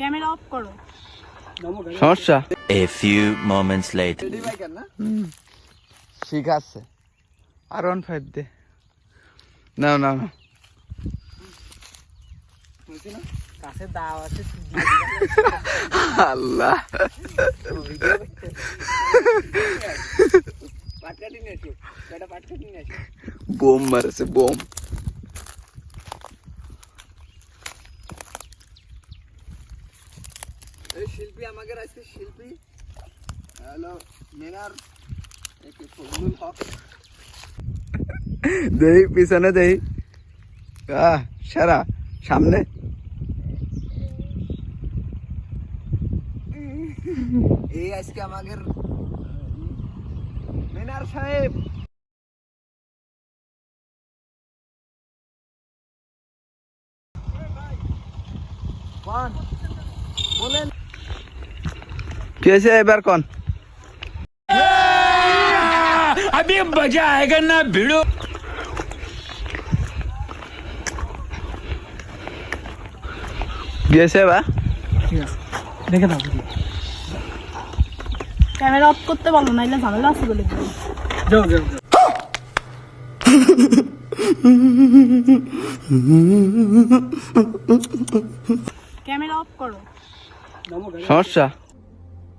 Camera off করো। সমস্যা? A few moments later. ঠিক আছে। আর ওয়ান ফাইভ দে। না না না কাছে দাও আছে আল্লাহ। Bomb মারেছে bomb. এই শিল্পী আমাদের আজকে শিল্পী। Hello মেনার। A K Fazlul Huq? দেই পিছনে দেই। আহ সারা সামনে। এই আজকে আমাদের মেনার সাহেব। বলেন। কি হয়েছে এবার কোন अभी मजा आएगा ना भिड़ो কি হয়েছে বা দেখে দাও ক্যামেরা অফ করতে বলো নাইলে ঝামেলা আছে বলে দিবো। যাও যাও ক্যামেরা অফ করো সমস্যা